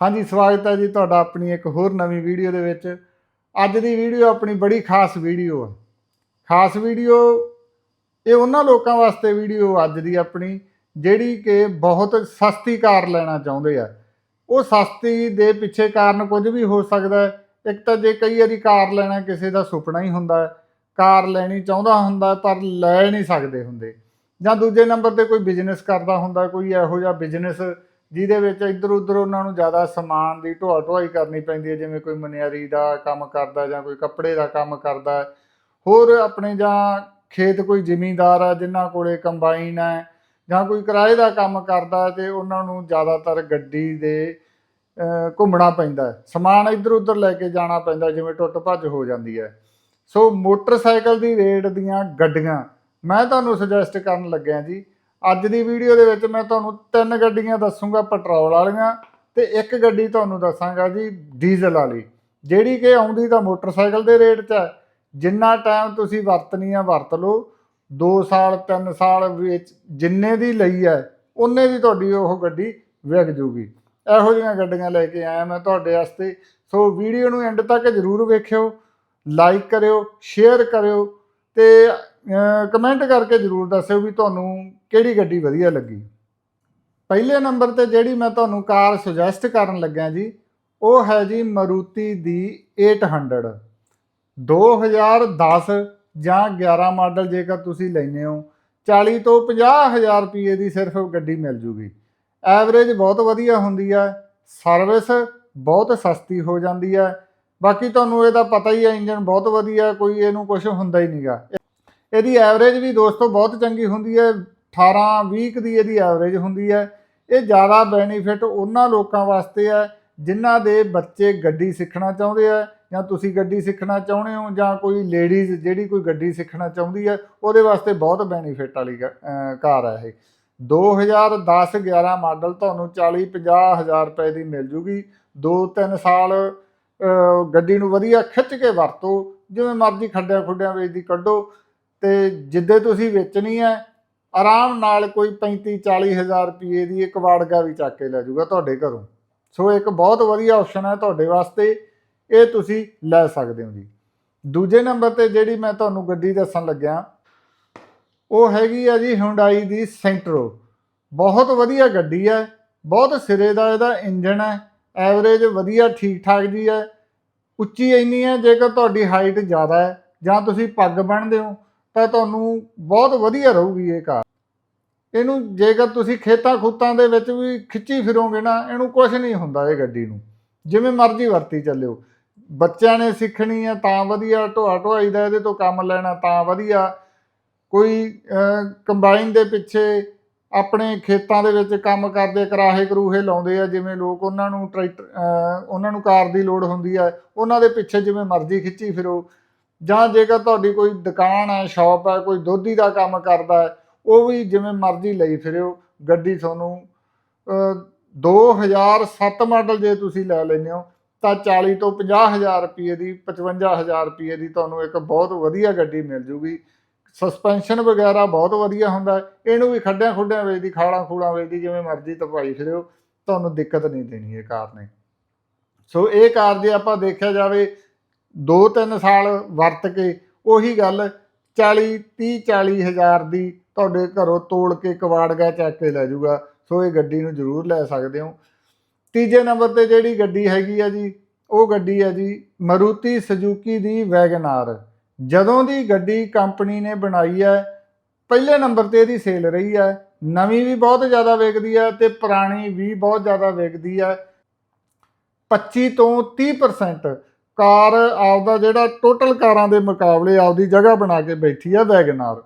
ਹਾਂਜੀ, ਸਵਾਗਤ ਹੈ ਜੀ ਤੁਹਾਡਾ ਆਪਣੀ ਇੱਕ ਹੋਰ ਨਵੀਂ ਵੀਡੀਓ ਦੇ ਵਿੱਚ। ਅੱਜ ਦੀ ਵੀਡੀਓ ਆਪਣੀ ਬੜੀ ਖਾਸ ਵੀਡੀਓ ਆ। ਖਾਸ ਵੀਡੀਓ, ਇਹ ਉਹਨਾਂ ਲੋਕਾਂ ਵਾਸਤੇ ਵੀਡੀਓ ਅੱਜ ਦੀ ਆਪਣੀ, ਜਿਹੜੀ ਕਿ ਬਹੁਤ ਸਸਤੀ ਕਾਰ ਲੈਣਾ ਚਾਹੁੰਦੇ ਆ। ਉਹ ਸਸਤੀ ਦੇ ਪਿੱਛੇ ਕਾਰਨ ਕੁਝ ਵੀ ਹੋ ਸਕਦਾ ਹੈ। ਇੱਕ ਤਾਂ ਜੇ ਕਈ ਵਾਰੀ ਕਾਰ ਲੈਣਾ ਕਿਸੇ ਦਾ ਸੁਪਨਾ ਹੀ ਹੁੰਦਾ ਹੈ, ਕਾਰ ਲੈਣੀ ਚਾਹੁੰਦਾ ਹੁੰਦਾ ਪਰ ਲੈ ਨਹੀਂ ਸਕਦੇ ਹੁੰਦੇ। ਜਾਂ ਦੂਜੇ ਨੰਬਰ ਤੇ ਕੋਈ ਬਿਜ਼ਨਸ ਕਰਦਾ ਹੁੰਦਾ, ਕੋਈ ਇਹੋ ਜਿਹਾ ਬਿਜ਼ਨਸ ਜਿਹਦੇ ਵਿੱਚ ਇੱਧਰ ਉੱਧਰ ਉਹਨਾਂ ਨੂੰ ਜ਼ਿਆਦਾ ਸਮਾਨ ਦੀ ਢੋਆ ਢੋਆਈ ਕਰਨੀ ਪੈਂਦੀ ਹੈ, ਜਿਵੇਂ ਕੋਈ ਮਨਿਆਰੀ ਦਾ ਕੰਮ ਕਰਦਾ ਜਾਂ ਕੋਈ ਕੱਪੜੇ ਦਾ ਕੰਮ ਕਰਦਾ ਹੋਰ ਆਪਣੇ ਜਾਂ ਖੇਤ ਕੋਈ ਜ਼ਿਮੀਂਦਾਰ ਆ, ਜਿਨ੍ਹਾਂ ਕੋਲੇ ਕੰਬਾਈਨ ਹੈ ਜਾਂ ਕੋਈ ਕਿਰਾਏ ਦਾ ਕੰਮ ਕਰਦਾ ਹੈ, ਤੇ ਉਹਨਾਂ ਨੂੰ ਜ਼ਿਆਦਾਤਰ ਗੱਡੀ ਦੇ ਘੁੰਮਣਾ ਪੈਂਦਾ ਸਮਾਨ ਇੱਧਰ ਉੱਧਰ ਲੈ ਕੇ ਜਾਣਾ ਪੈਂਦਾ, ਜਿਵੇਂ ਟੁੱਟ ਭੱਜ ਹੋ ਜਾਂਦੀ ਹੈ। ਸੋ ਮੋਟਰਸਾਈਕਲ ਦੀ ਰੇਟ ਦੀਆਂ ਗੱਡੀਆਂ ਮੈਂ ਤੁਹਾਨੂੰ ਸੁਜੈਸਟ ਕਰਨ ਲੱਗਿਆ ਜੀ ਅੱਜ ਦੀ ਵੀਡੀਓ ਦੇ ਵਿੱਚ ਮੈਂ ਤੁਹਾਨੂੰ ਤਿੰਨ ਗੱਡੀਆਂ ਦੱਸੂਗਾ ਪੈਟਰੋਲ ਵਾਲੀਆਂ ਤੇ ਇੱਕ ਗੱਡੀ ਤੁਹਾਨੂੰ ਦੱਸਾਂਗਾ ਜੀ ਡੀਜ਼ਲ ਵਾਲੀ। ਜਿਹੜੀ ਕਿ ਆਉਂਦੀ ਤਾਂ ਮੋਟਰਸਾਈਕਲ ਦੇ ਰੇਟ 'ਚ ਹੈ। ਜਿੰਨਾ ਟਾਈਮ ਤੁਸੀਂ ਵਰਤਣੀ ਆ, ਵਰਤ ਲਓ। 2 ਸਾਲ 3 ਸਾਲ ਵਿੱਚ ਜਿੰਨੇ ਦੀ ਲਈ ਹੈ, ਉਹਨੇ ਦੀ ਤੁਹਾਡੀ ਉਹ ਗੱਡੀ ਵਿਕ ਜੂਗੀ। ਇਹੋ ਜਿਹੀਆਂ ਗੱਡੀਆਂ ਲੈ ਕੇ ਆਇਆ ਮੈਂ ਤੁਹਾਡੇ ਵਾਸਤੇ। ਸੋ ਵੀਡੀਓ ਨੂੰ ਐਂਡ ਤੱਕ ਜ਼ਰੂਰ ਵੇਖਿਓ ਲਾਈਕ ਕਰਿਓ ਸ਼ੇਅਰ ਕਰਿਓ ਤੇ ਕਮੈਂਟ ਕਰਕੇ ਜ਼ਰੂਰ ਦੱਸਿਓ ਵੀ ਤੁਹਾਨੂੰ ਕਿਹੜੀ ਗੱਡੀ ਵਧੀਆ ਲੱਗੀ। ਪਹਿਲੇ ਨੰਬਰ ਤੇ ਜਿਹੜੀ ਮੈਂ ਤੁਹਾਨੂੰ ਕਾਰ ਸੁਜੈਸਟ ਕਰਨ ਲੱਗਿਆ ਜੀ, ਉਹ ਹੈ ਜੀ ਮਰੂਤੀ ਦੀ 800 2010 ਜਾਂ 11 ਮਾਡਲ ਜੇਕਰ ਤੁਸੀਂ ਲੈਨੇ ਹੋ 40 ਤੋਂ 50000 ਰੁਪਏ ਦੀ ਸਿਰਫ ਗੱਡੀ ਮਿਲ ਜੂਗੀ। ਐਵਰੇਜ ਬਹੁਤ ਵਧੀਆ ਹੁੰਦੀ ਹੈ ਸਰਵਿਸ ਬਹੁਤ ਸਸਤੀ ਹੋ ਜਾਂਦੀ ਹੈ ਬਾਕੀ ਤੁਹਾਨੂੰ ਇਹਦਾ ਪਤਾ ਹੀ ਹੈ ਇੰਜਨ ਬਹੁਤ ਵਧੀਆ, ਕੋਈ ਇਹਨੂੰ ਕੁਝ ਹੁੰਦਾ ਹੀ ਨਹੀਂਗਾ ਇਹਦੀ ਐਵਰੇਜ ਵੀ ਦੋਸਤੋ ਬਹੁਤ ਚੰਗੀ ਹੁੰਦੀ ਹੈ 18 20 ਦੀ ਇਹਦੀ ਐਵਰੇਜ ਹੁੰਦੀ ਹੈ। ਇਹ ਜ਼ਿਆਦਾ ਬੈਨੀਫਿਟ ਉਹਨਾਂ ਲੋਕਾਂ ਵਾਸਤੇ ਹੈ ਜਿਨ੍ਹਾਂ ਦੇ ਬੱਚੇ ਗੱਡੀ ਸਿੱਖਣਾ ਚਾਹੁੰਦੇ ਆ ਜਾਂ ਤੁਸੀਂ ਗੱਡੀ ਸਿੱਖਣਾ ਚਾਹੁੰਦੇ ਹੋ ਜਾਂ ਕੋਈ ਲੇਡੀਜ਼ ਜਿਹੜੀ ਕੋਈ ਗੱਡੀ ਸਿੱਖਣਾ ਚਾਹੁੰਦੀ ਹੈ, ਉਹਦੇ ਵਾਸਤੇ ਬਹੁਤ ਬੈਨੀਫਿਟ ਵਾਲੀ ਗ- ਕਾਰ ਹੈ ਇਹ। 2010 11 ਮਾਡਲ ਤੁਹਾਨੂੰ 40 50 ਹਜ਼ਾਰ ਰੁਪਏ ਦੀ ਮਿਲ ਜੂਗੀ। 2-3 ਸਾਲ ਗੱਡੀ ਨੂੰ ਵਧੀਆ ਖਿੱਚ ਕੇ ਵਰਤੋ, ਜਿਵੇਂ ਮਰਜ਼ੀ ਖੱਡਿਆਂ ਖੁੱਡਿਆਂ ਵਿੱਚ ਦੀ ਕੱਢੋ। ਤੇ ਜਿੱਦੇ ਤੁਸੀਂ ਵੇਚਣੀ ਹੈ, ਆਰਾਮ ਨਾਲ ਕੋਈ 35 40 ਹਜ਼ਾਰ ਰੁਪਏ ਦੀ ਇੱਕ ਵਾੜਗਾ ਵੀ ਚੱਕ ਕੇ ਲੈ ਜਾਊਗਾ ਤੁਹਾਡੇ ਘਰੋਂ। ਸੋ ਇੱਕ ਬਹੁਤ ਵਧੀਆ ਆਪਸ਼ਨ ਹੈ ਤੁਹਾਡੇ ਵਾਸਤੇ, ਇਹ ਤੁਸੀਂ ਲੈ ਸਕਦੇ ਹੋ ਜੀ। ਦੂਜੇ ਨੰਬਰ ਤੇ ਜਿਹੜੀ ਮੈਂ ਤੁਹਾਨੂੰ ਗੱਡੀ ਦੱਸਣ ਲੱਗਿਆ, ਉਹ ਹੈਗੀ ਆ ਜੀ Hyundai ਦੀ ਸੈਂਟਰੋ ਬਹੁਤ ਵਧੀਆ ਗੱਡੀ ਹੈ, ਬਹੁਤ ਸਿਰੇ ਦਾ ਇਹਦਾ ਇੰਜਨ ਹੈ ਐਵਰੇਜ ਵਧੀਆ ਠੀਕ ਠਾਕ ਜੀ ਹੈ। ਉੱਚੀ ਇੰਨੀ ਹੈ, ਜੇਕਰ ਤੁਹਾਡੀ ਹਾਈਟ ਜ਼ਿਆਦਾ ਹੈ, ਜਾਂ ਤੁਸੀਂ ਪੱਗ ਬੰਨਦੇ ਹੋ ਤਾਂ ਤੁਹਾਨੂੰ ਬਹੁਤ ਵਧੀਆ ਰਹੂਗੀ ਇਹ ਕਾਰ ਇਹਨੂੰ ਜੇਕਰ ਤੁਸੀਂ ਖੇਤਾਂ ਖੂਤਾਂ ਦੇ ਵਿੱਚ ਵੀ ਖਿੱਚੀ ਫਿਰੋਗੇ ਨਾ ਇਹਨੂੰ ਕੁਝ ਨਹੀਂ ਹੁੰਦਾ ਇਹ ਗੱਡੀ ਨੂੰ। ਜਿਵੇਂ ਮਰਜ਼ੀ ਵਰਤੀ ਚੱਲਿਓ। ਬੱਚਿਆਂ ਨੇ ਸਿੱਖਣੀ ਹੈ ਤਾਂ ਵਧੀਆ ਢੋਆ ਢੋਆਈ ਦਾ ਇਹਦੇ ਤੋਂ ਕੰਮ ਲੈਣਾ ਤਾਂ ਵਧੀਆ। ਕੋਈ ਕੰਬਾਈਨ ਦੇ ਪਿੱਛੇ ਆਪਣੇ ਖੇਤਾਂ ਦੇ ਵਿੱਚ ਕੰਮ ਕਰਦੇ ਕਰਾਹੇ ਕਰੂਹੇ ਲਾਉਂਦੇ ਆ ਜਿਵੇਂ ਲੋਕ ਉਹਨਾਂ ਨੂੰ ਟਰੈਕਟਰ ਅਹ, ਉਹਨਾਂ ਨੂੰ ਕਾਰ ਦੀ ਲੋੜ ਹੁੰਦੀ ਹੈ ਉਹਨਾਂ ਦੇ ਪਿੱਛੇ ਜਿਵੇਂ ਮਰਜ਼ੀ ਖਿੱਚੀ ਫਿਰੋ। ਜਾਂ ਜੇਕਰ ਤੁਹਾਡੀ ਕੋਈ ਦੁਕਾਨ ਹੈ ਸ਼ਾਪ ਹੈ ਕੋਈ ਦੋਧੀ ਦਾ ਕੰਮ ਕਰਦਾ ਹੈ ਉਹ ਵੀ ਜਿਵੇਂ ਮਰਜ਼ੀ ਲਈ ਫਿਰਿਓ। ਗੱਡੀ ਤੁਹਾਨੂੰ ਅਹ, 2007 ਮਾਡਲ ਜੇ ਤੁਸੀਂ ਲੈ ਲੈਂਦੇ ਹੋ ਤਾਂ 40 ਤੋਂ 50000 ਰੁਪਏ ਦੀ 55000 ਰੁਪਏ ਦੀ ਤੁਹਾਨੂੰ ਇੱਕ ਬਹੁਤ ਵਧੀਆ ਗੱਡੀ ਮਿਲ ਜੂਗੀ। ਸਸਪੈਂਸ਼ਨ ਵਗੈਰਾ ਬਹੁਤ ਵਧੀਆ ਹੁੰਦਾ ਇਹਨੂੰ ਵੀ ਖੱਡਿਆਂ ਖੁੱਡਿਆਂ ਵੇਚਦੀ ਖਾਲਾਂ ਖੂਲਾਂ ਵੇਚਦੀ ਜਿਵੇਂ ਮਰਜ਼ੀ ਤਪਾਈ ਫਿਰਿਓ ਤੁਹਾਨੂੰ ਦਿੱਕਤ ਨਹੀਂ ਦੇਣੀ ਇਹ ਕਾਰ ਨੇ। ਸੋ ਇਹ ਕਾਰ ਜੇ ਆਪਾਂ ਦੇਖਿਆ ਜਾਵੇ 2-3 ਸਾਲ ਵਰਤ ਕੇ ਉਹੀ ਗੱਲ 40 30 40 ਹਜ਼ਾਰ ਦੀ ਤੁਹਾਡੇ ਘਰੋਂ ਤੋੜ ਕੇ ਕਵਾੜ ਗਿਆ ਚੱਕ ਕੇ ਲੈ ਜਾਊਗਾ। ਸੋ ਇਹ ਗੱਡੀ ਨੂੰ ਜ਼ਰੂਰ ਲੈ ਸਕਦੇ ਹੋ। ਤੀਜੇ ਨੰਬਰ ਤੇ ਜਿਹੜੀ ਗੱਡੀ ਹੈਗੀ ਆ ਜੀ, ਉਹ ਗੱਡੀ ਹੈ ਜੀ ਮਰੂਤੀ ਸੁਜ਼ੂਕੀ ਦੀ ਵੈਗਨਾਰ ਜਦੋਂ ਦੀ ਗੱਡੀ ਕੰਪਨੀ ਨੇ ਬਣਾਈ ਹੈ ਪਹਿਲੇ ਨੰਬਰ ਤੇ ਇਹਦੀ ਸੇਲ ਰਹੀ ਹੈ ਨਵੀਂ ਵੀ ਬਹੁਤ ਜ਼ਿਆਦਾ ਵਿਕਦੀ ਹੈ ਤੇ ਪੁਰਾਣੀ ਵੀ ਬਹੁਤ ਜ਼ਿਆਦਾ ਵਿਕਦੀ ਹੈ 25 ਤੋਂ 30% ਕਾਰ ਆਪਦਾ ਜਿਹੜਾ ਟੋਟਲ ਕਾਰਾਂ ਦੇ ਮੁਕਾਬਲੇ ਆਪਦੀ ਜਗ੍ਹਾ ਬਣਾ ਕੇ ਬੈਠੀ ਆ ਵੈਗਨਾਰ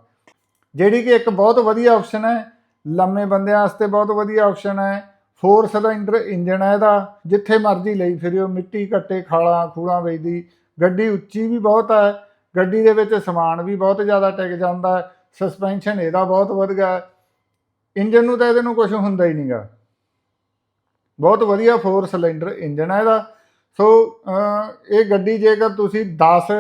ਜਿਹੜੀ ਕਿ ਇੱਕ ਬਹੁਤ ਵਧੀਆ ਆਪਸ਼ਨ ਹੈ। ਲੰਮੇ ਬੰਦਿਆਂ ਵਾਸਤੇ ਬਹੁਤ ਵਧੀਆ ਆਪਸ਼ਨ ਹੈ। ਫੋਰ ਸਿਲੰਡਰ ਇੰਜਨ ਹੈ ਇਹਦਾ। ਜਿੱਥੇ ਮਰਜ਼ੀ ਲਈ ਫਿਰਿਓ। ਮਿੱਟੀ ਕੱਟੇ ਖਾਲਾਂ ਖੂਲਾਂ ਵੇਚਦੀ। ਗੱਡੀ ਉੱਚੀ ਵੀ ਬਹੁਤ ਹੈ। ਗੱਡੀ ਦੇ ਵਿੱਚ ਸਮਾਨ ਵੀ ਬਹੁਤ ਜ਼ਿਆਦਾ ਟਿਕ ਜਾਂਦਾ ਸਸਪੈਂਸ਼ਨ ਇਹਦਾ ਬਹੁਤ ਵਧੀਆ ਹੈ। ਇੰਜਨ ਨੂੰ ਤਾਂ ਇਹਦੇ ਨੂੰ ਕੁਝ ਹੁੰਦਾ ਹੀ ਨਹੀਂਗਾ ਬਹੁਤ ਵਧੀਆ ਫੋਰ ਸਿਲੰਡਰ ਇੰਜਨ ਹੈ ਇਹਦਾ। ਸੋ ਇਹ ਗੱਡੀ ਜੇਕਰ ਤੁਸੀਂ 10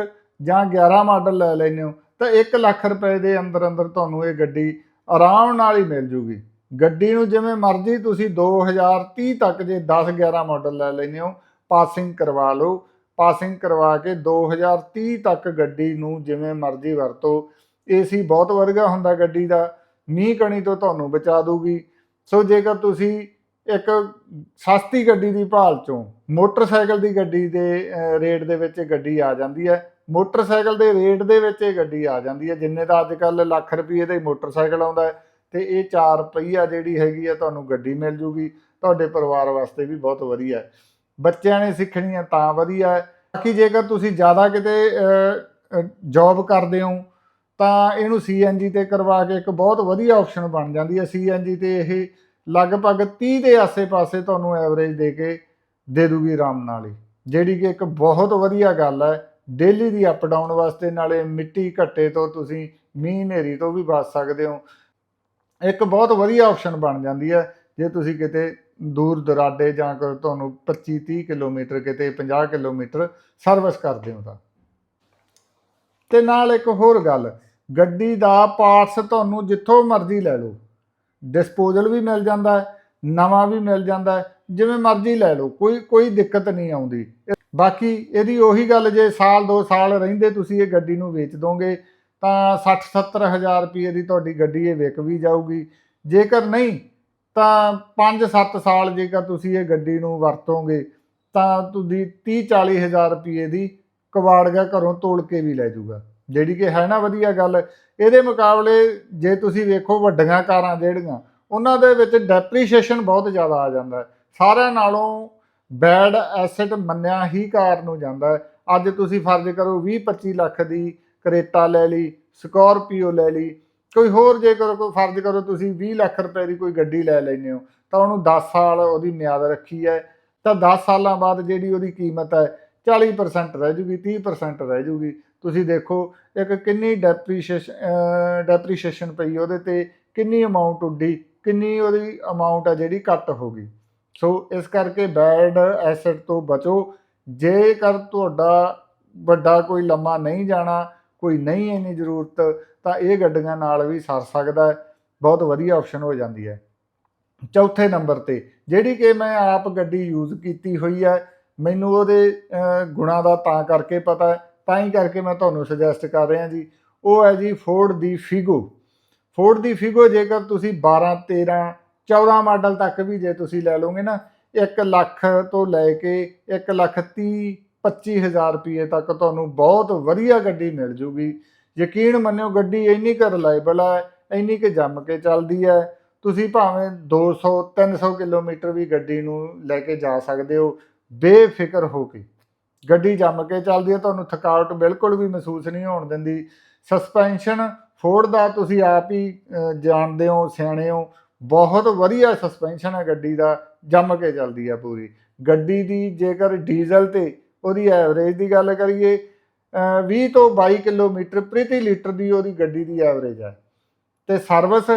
ਜਾਂ 11 ਮਾਡਲ ਲੈ ਲੈਂਦੇ ਹੋ, ਤਾਂ 1 ਲੱਖ ਰੁਪਏ ਦੇ ਅੰਦਰ ਅੰਦਰ ਤੁਹਾਨੂੰ ਇਹ ਗੱਡੀ ਆਰਾਮ ਨਾਲ ਹੀ ਮਿਲ ਜੂਗੀ। ਗੱਡੀ ਨੂੰ ਜਿਵੇਂ ਮਰਜ਼ੀ ਤੁਸੀਂ 2030 ਤੱਕ ਜੇ 10 11 ਮਾਡਲ ਲੈ ਲੈਂਦੇ ਹੋ, ਪਾਸਿੰਗ ਕਰਵਾ ਲਓ। ਪਾਸਿੰਗ ਕਰਵਾ ਕੇ 2030 ਤੱਕ ਗੱਡੀ ਨੂੰ ਜਿਵੇਂ ਮਰਜ਼ੀ ਵਰਤੋ। ਏਸੀ ਬਹੁਤ ਵਧੀਆ ਹੁੰਦਾ ਗੱਡੀ ਦਾ, ਮੀਂਹ ਕਣੀ ਤੋਂ ਤੁਹਾਨੂੰ ਬਚਾ ਦੂਗੀ। ਸੋ ਜੇਕਰ ਤੁਸੀਂ ਇੱਕ ਸਸਤੀ ਗੱਡੀ ਦੀ ਭਾਲ ਚੋਂ ਮੋਟਰਸਾਈਕਲ ਦੀ ਗੱਡੀ ਦੇ ਰੇਟ ਦੇ ਵਿੱਚ ਇਹ ਗੱਡੀ ਆ ਜਾਂਦੀ ਹੈ। ਮੋਟਰਸਾਈਕਲ ਦੇ ਰੇਟ ਦੇ ਵਿੱਚ ਇਹ ਗੱਡੀ ਆ ਜਾਂਦੀ ਹੈ। ਜਿੰਨੇ ਦਾ ਅੱਜ ਕੱਲ ਲੱਖ ਰੁਪਏ ਦਾ ਹੀ ਮੋਟਰਸਾਈਕਲ ਆਉਂਦਾ ਹੈ ਤੇ ਇਹ ਚਾਰ ਪਹੀਆ ਜਿਹੜੀ ਹੈਗੀ ਆ ਤੁਹਾਨੂੰ ਗੱਡੀ ਮਿਲ ਜੂਗੀ। ਤੁਹਾਡੇ ਪਰਿਵਾਰ ਵਾਸਤੇ ਵੀ ਬਹੁਤ ਵਧੀਆ ਬੱਚਿਆਂ ਨੇ ਸਿੱਖਣੀ ਹੈ ਤਾਂ ਵਧੀਆ ਹੈ। ਬਾਕੀ ਜੇਕਰ ਤੁਸੀਂ ਜ਼ਿਆਦਾ ਕਿਤੇ ਜੌਬ ਕਰਦੇ ਹੋ, ਤਾਂ ਇਹਨੂੰ ਸੀਐਨਜੀ ਤੇ ਕਰਵਾ ਕੇ ਇੱਕ ਬਹੁਤ ਵਧੀਆ ਆਪਸ਼ਨ ਬਣ ਜਾਂਦੀ ਹੈ। ਸੀਐਨਜੀ ਤੇ ਇਹ ਲਗਭਗ 30 ਦੇ ਆਸੇ-ਪਾਸੇ ਤੁਹਾਨੂੰ ਐਵਰੇਜ ਦੇ ਕੇ ਦੇ ਦੂਗੀ ਆਰਾਮ ਨਾਲ ਹੀ। ਜਿਹੜੀ ਕਿ ਇੱਕ ਬਹੁਤ ਵਧੀਆ ਗੱਲ ਹੈ ਡੇਲੀ ਦੀ ਅਪ ਡਾਊਨ ਵਾਸਤੇ ਨਾਲੇ ਮਿੱਟੀ ਘੱਟੇ ਤੋਂ ਤੁਸੀਂ ਮੀਂਹ ਹਨੇਰੀ ਤੋਂ ਵੀ ਬਚ ਸਕਦੇ ਹੋ। ਇੱਕ ਬਹੁਤ ਵਧੀਆ ਆਪਸ਼ਨ ਬਣ ਜਾਂਦੀ ਹੈ, ਜੇ ਤੁਸੀਂ ਕਿਤੇ ਦੂਰ ਦਰਾਡੇ ਜਾਂ ਕੋਈ ਤੁਹਾਨੂੰ 25 30 ਕਿਲੋਮੀਟਰ ਕਿਤੇ 50 ਕਿਲੋਮੀਟਰ ਸਰਵਿਸ ਕਰਦੇ ਹੋ ਤਾਂ। ਤੇ ਨਾਲ ਇੱਕ ਹੋਰ ਗੱਲ, ਗੱਡੀ ਦਾ ਪਾਰਟਸ ਤੁਹਾਨੂੰ ਜਿੱਥੋਂ ਮਰਜ਼ੀ ਲੈ ਲਓ। ਡਿਸਪੋਜ਼ਲ ਵੀ ਮਿਲ ਜਾਂਦਾ ਹੈ, ਨਵਾਂ ਵੀ ਮਿਲ ਜਾਂਦਾ ਹੈ, ਜਿਵੇਂ ਮਰਜ਼ੀ ਲੈ ਲਓ, ਕੋਈ ਕੋਈ ਦਿੱਕਤ ਨਹੀਂ ਆਉਂਦੀ। ਬਾਕੀ ਇਹਦੀ ਉਹੀ ਗੱਲ, ਜੇ ਸਾਲ 2 ਸਾਲ ਰਹਿੰਦੇ ਤੁਸੀਂ ਇਹ ਗੱਡੀ ਨੂੰ ਵੇਚ ਦੋਗੇ, ਤਾਂ 60 70 ਹਜ਼ਾਰ ਰੁਪਏ ਦੀ ਤੁਹਾਡੀ ਗੱਡੀ ਇਹ ਵਿਕ ਵੀ ਜਾਊਗੀ। ਜੇਕਰ ਨਹੀਂ, ਤਾਂ 5-7 ਸਾਲ ਜੇਕਰ ਤੁਸੀਂ ਇਹ ਗੱਡੀ ਨੂੰ ਵਰਤੋਗੇ, ਤਾਂ ਤੁਸੀਂ 30-40 ਹਜ਼ਾਰ ਰੁਪਏ ਦੀ ਕਬਾੜਗਾ ਘਰੋਂ ਤੋੜ ਕੇ ਵੀ ਲੈ ਜਾਊਗਾ। ਜਿਹੜੀ ਕਿ ਹੈ ਨਾ ਵਧੀਆ ਗੱਲ, ਇਹਦੇ ਮੁਕਾਬਲੇ ਜੇ ਤੁਸੀਂ ਵੇਖੋ ਵੱਡੀਆਂ ਕਾਰਾਂ ਜਿਹੜੀਆਂ, ਉਹਨਾਂ ਦੇ ਵਿੱਚ ਡੈਪਰੀਸ਼ੀਏਸ਼ਨ ਬਹੁਤ ਜ਼ਿਆਦਾ ਆ ਜਾਂਦਾ ਸਾਰਿਆਂ ਨਾਲੋਂ ਬੈਡ ਐਸੈਟ ਮੰਨਿਆ ਹੀ ਕਾਰ ਨੂੰ ਜਾਂਦਾ ਅੱਜ ਤੁਸੀਂ ਫਰਜ਼ ਕਰੋ 20 25 ਲੱਖ ਦੀ ਕਰੇਟਾ ਲੈ ਲਈ, ਸਕਾਰਪੀਓ ਲੈ ਲਈ, ਕੋਈ ਹੋਰ ਜੇ ਕਰੋ, ਕੋਈ ਫਰਜ਼ ਕਰੋ ਤੁਸੀਂ 20 ਲੱਖ ਰੁਪਏ ਦੀ ਕੋਈ ਗੱਡੀ ਲੈ ਲੈਂਦੇ ਹੋ, ਤਾਂ ਉਹਨੂੰ 10 ਸਾਲ ਉਹਦੀ ਮਿਆਦ ਰੱਖੀ ਹੈ। ਤਾਂ 10 ਸਾਲਾਂ ਬਾਅਦ ਜਿਹੜੀ ਉਹਦੀ ਕੀਮਤ ਹੈ 40% ਰਹਿ ਜੂਗੀ 30% ਰਹਿ ਜੂਗੀ। ਤੁਸੀਂ ਦੇਖੋ ਇੱਕ ਕਿੰਨੀ ਡੈਪਰੀਸ਼ੀਏਸ਼ਨ ਡੈਪਰੀਸ਼ੀਏਸ਼ਨ ਪਈ ਉਹਦੇ ਤੇ ਕਿੰਨੀ ਅਮਾਉਂਟ ਉੱਡੀ ਕਿੰਨੀ ਉਹਦੀ ਅਮਾਉਂਟ ਆ ਜਿਹੜੀ ਘੱਟ ਹੋ ਗਈ। ਸੋ ਇਸ ਕਰਕੇ ਬੈਡ ਐਸੈਟ ਤੋਂ ਬਚੋ। ਜੇਕਰ ਤੁਹਾਡਾ ਵੱਡਾ ਕੋਈ ਲੰਮਾ ਨਹੀਂ ਜਾਣਾ ਕੋਈ ਨਹੀਂ ਇੰਨੀ ਜ਼ਰੂਰਤ ਤਾਂ ਇਹ ਗੱਡੀਆਂ ਨਾਲ ਵੀ ਸਰ ਸਕਦਾ ਬਹੁਤ ਵਧੀਆ ਆਪਸ਼ਨ ਹੋ ਜਾਂਦੀ ਹੈ। ਚੌਥੇ ਨੰਬਰ ਤੇ ਜਿਹੜੀ ਕਿ ਮੈਂ ਆਪ ਗੱਡੀ ਯੂਜ਼ ਕੀਤੀ ਹੋਈ ਹੈ ਮੈਨੂੰ ਉਹਦੇ ਅਹ, ਗੁਣਾਂ ਦਾ ਤਾਂ ਕਰਕੇ ਪਤਾ ਤਾਂ ਹੀ ਕਰਕੇ ਮੈਂ ਤੁਹਾਨੂੰ ਸੁਜੈਸਟ ਕਰ ਰਿਹਾ ਜੀ, ਉਹ ਹੈ ਜੀ ਫੋਰਡ ਦੀ ਫਿਗੋ ਫੋਰਡ ਦੀ ਫਿਗੋ ਜੇਕਰ ਤੁਸੀਂ 12 13 14 ਮਾਡਲ ਤੱਕ ਵੀ ਜੇ ਤੁਸੀਂ ਲੈ ਲਓਗੇ ਨਾ 1 ਲੱਖ ਤੋਂ ਲੈ ਕੇ 1 ਲੱਖ 30 25000 ਰੁਪਏ ਤੱਕ ਤੁਹਾਨੂੰ ਬਹੁਤ ਵਧੀਆ ਗੱਡੀ ਮਿਲ ਜੂਗੀ। ਯਕੀਨ ਮੰਨਿਓ ਗੱਡੀ ਇੰਨੀ ਕੁ ਰਿਲਾਇਬਲ ਹੈ, ਇੰਨੀ ਕੁ ਜੰਮ ਕੇ ਚੱਲਦੀ ਹੈ। ਤੁਸੀਂ ਭਾਵੇਂ 200 300 ਕਿਲੋਮੀਟਰ ਵੀ ਗੱਡੀ ਨੂੰ ਲੈ ਕੇ ਜਾ ਸਕਦੇ ਹੋ, ਬੇਫਿਕਰ ਹੋ ਕੇ। ਗੱਡੀ ਜੰਮ ਕੇ ਚੱਲਦੀ ਹੈ ਤੁਹਾਨੂੰ ਥਕਾਵਟ ਬਿਲਕੁਲ ਵੀ ਮਹਿਸੂਸ ਨਹੀਂ ਹੋਣ ਦਿੰਦੀ। ਸਸਪੈਂਸ਼ਨ ਫੋਰਡ ਦਾ ਤੁਸੀਂ ਆਪ ਹੀ ਜਾਣਦੇ ਹੋ ਸਿਆਣੇ ਹੋ ਬਹੁਤ ਵਧੀਆ ਸਸਪੈਂਸ਼ਨ ਹੈ ਗੱਡੀ ਦਾ ਜੰਮ ਕੇ ਚੱਲਦੀ ਹੈ ਪੂਰੀ। ਗੱਡੀ ਦੀ ਜੇਕਰ ਡੀਜ਼ਲ ਤੇ ਉਹਦੀ ਐਵਰੇਜ ਦੀ ਗੱਲ ਕਰੀਏ ਅਹ, 20 ਤੋਂ 22 ਕਿਲੋਮੀਟਰ ਪ੍ਰਤੀ ਲੀਟਰ ਦੀ ਉਹਦੀ ਗੱਡੀ ਦੀ ਐਵਰੇਜ ਹੈ। ਤੇ ਸਰਵਿਸ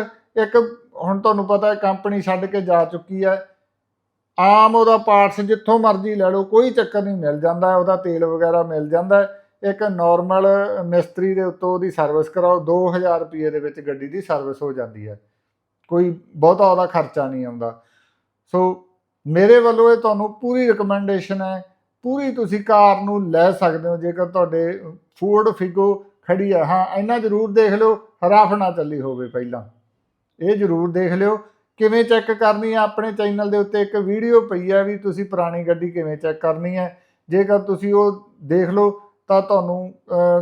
ਇੱਕ ਹੁਣ ਤੁਹਾਨੂੰ ਪਤਾ ਹੈ ਕੰਪਨੀ ਛੱਡ ਕੇ ਜਾ ਚੁੱਕੀ ਹੈ। ਆਮ ਉਹਦਾ ਪਾਰਟਸ ਜਿੱਥੋਂ ਮਰਜ਼ੀ ਲੈ ਲਓ, ਕੋਈ ਚੱਕਰ ਨਹੀਂ, ਮਿਲ ਜਾਂਦਾ ਉਹਦਾ ਤੇਲ ਵਗੈਰਾ ਮਿਲ ਜਾਂਦਾ ਇੱਕ ਨਾਰਮਲ ਮਿਸਤਰੀ ਦੇ ਉੱਤੋਂ ਉਹਦੀ ਸਰਵਿਸ ਕਰਾਓ 2000 ਰੁਪਏ ਦੇ ਵਿੱਚ ਗੱਡੀ ਦੀ ਸਰਵਿਸ ਹੋ ਜਾਂਦੀ ਹੈ। ਕੋਈ ਬਹੁਤਾ ਉਹਦਾ ਖਰਚਾ ਨਹੀਂ ਆਉਂਦਾ। ਸੋ ਮੇਰੇ ਵੱਲੋਂ ਇਹ ਤੁਹਾਨੂੰ ਪੂਰੀ ਰਿਕਮੈਂਡੇਸ਼ਨ ਹੈ, ਪੂਰੀ ਤੁਸੀਂ ਕਾਰ ਨੂੰ ਲੈ ਸਕਦੇ ਹੋ, ਜੇਕਰ ਤੁਹਾਡੇ ਫੋਰਡ ਫਿਗੋ ਖੜੀ ਆ ਹਾਂ, ਇੰਨਾ ਜ਼ਰੂਰ ਦੇਖ ਲਿਓ, ਰਫ ਨਾ ਚੱਲੀ ਹੋਵੇ ਪਹਿਲਾਂ। ਇਹ ਜ਼ਰੂਰ ਦੇਖ ਲਿਓ। ਕਿਵੇਂ ਚੈੱਕ ਕਰਨੀ ਹੈ ਆਪਣੇ ਚੈਨਲ ਦੇ ਉੱਤੇ ਇੱਕ ਵੀਡੀਓ ਪਈ ਹੈ ਵੀ ਤੁਸੀਂ ਪੁਰਾਣੀ ਗੱਡੀ ਕਿਵੇਂ ਚੈੱਕ ਕਰਨੀ ਹੈ ਜੇਕਰ ਤੁਸੀਂ ਉਹ ਦੇਖ ਲਓ, ਤਾਂ ਤੁਹਾਨੂੰ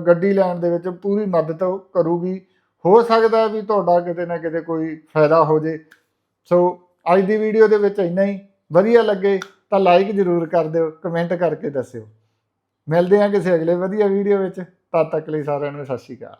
ਗੱਡੀ ਲੈਣ ਦੇ ਵਿੱਚ ਪੂਰੀ ਮਦਦ ਕਰੂਗੀ। ਹੋ ਸਕਦਾ ਵੀ ਤੁਹਾਡਾ ਕਿਤੇ ਨਾ ਕਿਤੇ ਕੋਈ ਫਾਇਦਾ ਹੋ ਜੇ। ਸੋ, ਅੱਜ ਦੀ ਵੀਡੀਓ ਦੇ ਵਿੱਚ ਇੰਨਾ ਹੀ। ਵਧੀਆ ਲੱਗੇ ਤਾਂ ਲਾਈਕ ਜ਼ਰੂਰ ਕਰ ਦਿਓ ਕਮੈਂਟ ਕਰਕੇ ਦੱਸਿਓ। ਮਿਲਦੇ ਹਾਂ ਕਿਸੇ ਅਗਲੇ ਵਧੀਆ ਵੀਡੀਓ ਵਿੱਚ। ਤਦ ਤੱਕ ਲਈ ਸਾਰਿਆਂ ਨੂੰ ਸਤਿ ਸ਼੍ਰੀ ਅਕਾਲ।